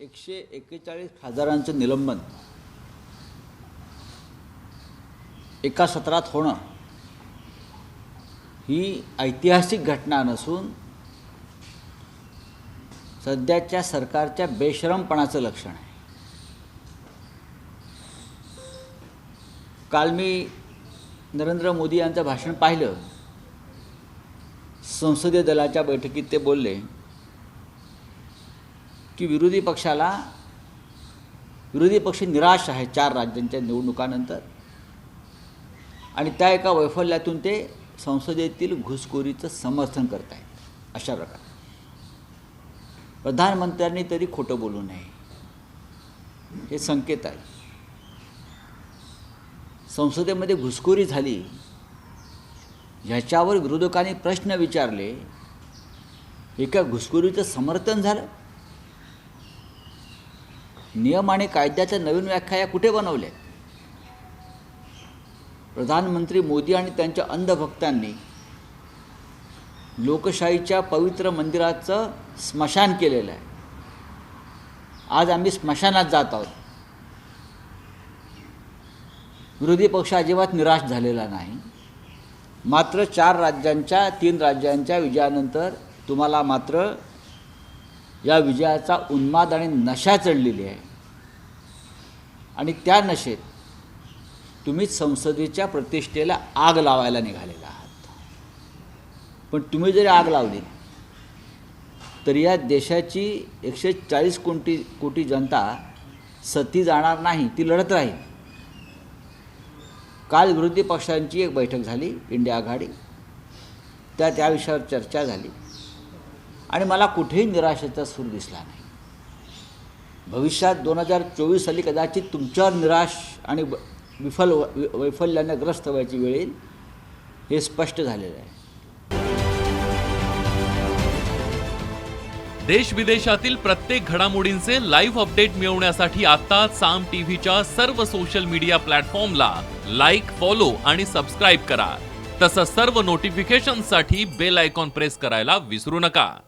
एकशे एक्केचाळीस खासदारांचं निलंबन. एका सत्रात होणं ही ऐतिहासिक घटना नसून सध्याच्या सरकारच्या बेशरमपणाचं लक्षण आहे. काल मी नरेंद्र मोदी यांचं भाषण पाहिलं. संसदीय दलाच्या बैठकीत ते बोलले की विरोधी पक्षाला विरोधी पक्ष निराश आहे चार राज्यांच्या निवडणुकानंतर. आणि त्या एका वैफल्यातून ते संसदेतील घुसखोरीचं समर्थन करत आहेत अशा प्रकारे. प्रधानमंत्र्यांनी तरी खोटं बोलू नये. हे संकेत आहे. संसदेमध्ये घुसखोरी झाली ह्याच्यावर विरोधकांनी प्रश्न विचारले एका घुसखोरीचं समर्थन झालं. नियम आणि कायद्याच्या नवीन व्याख्या या कुठे बनवल्या? प्रधानमंत्री मोदी आणि त्यांच्या अंधभक्तांनी लोकशाहीच्या पवित्र मंदिराचं स्मशान केलेलं आहे. आज आम्ही स्मशानात जात आहोत. विरोधी पक्ष अजिबात निराश झालेला नाही. मात्र चार राज्यांच्या तीन राज्यांच्या विजयानंतर तुम्हाला मात्र या विजयाचा उन्माद आणि नशा चढलेली आहे. आणि त्या नशेत तुम्ही संसदेच्या प्रतिष्ठेला आग लावायला निघालेला आहात. पण तुम्ही जरी आग लावली तर या देशाची एकशे चाळीस कोटी कोटी जनता सती जाणार नाही ती लढत राहील. काल विरोधी पक्षांची एक बैठक झाली इंडिया आघाडी. त्या त्या विषयावर चर्चा झाली. आणि मला कुठेही निराशेचा सूर दिसला नाही. भविष्यात दोन हजार चोवीस साली कदाचित तुमच्यावर निराश आणि ब- विफल वि- वैफल्याने ग्रस्त व्हायची वेळ येईल हे स्पष्ट झालेलं आहे. देश विदेशातील प्रत्येक घडामोडींचे लाईव्ह अपडेट मिळवण्यासाठी आता साम टीव्हीच्या सर्व सोशल मीडिया प्लॅटफॉर्मला लाईक फॉलो आणि सबस्क्राईब करा. तसंच सर्व नोटिफिकेशनसाठी बेल आयकॉन प्रेस करायला विसरू नका.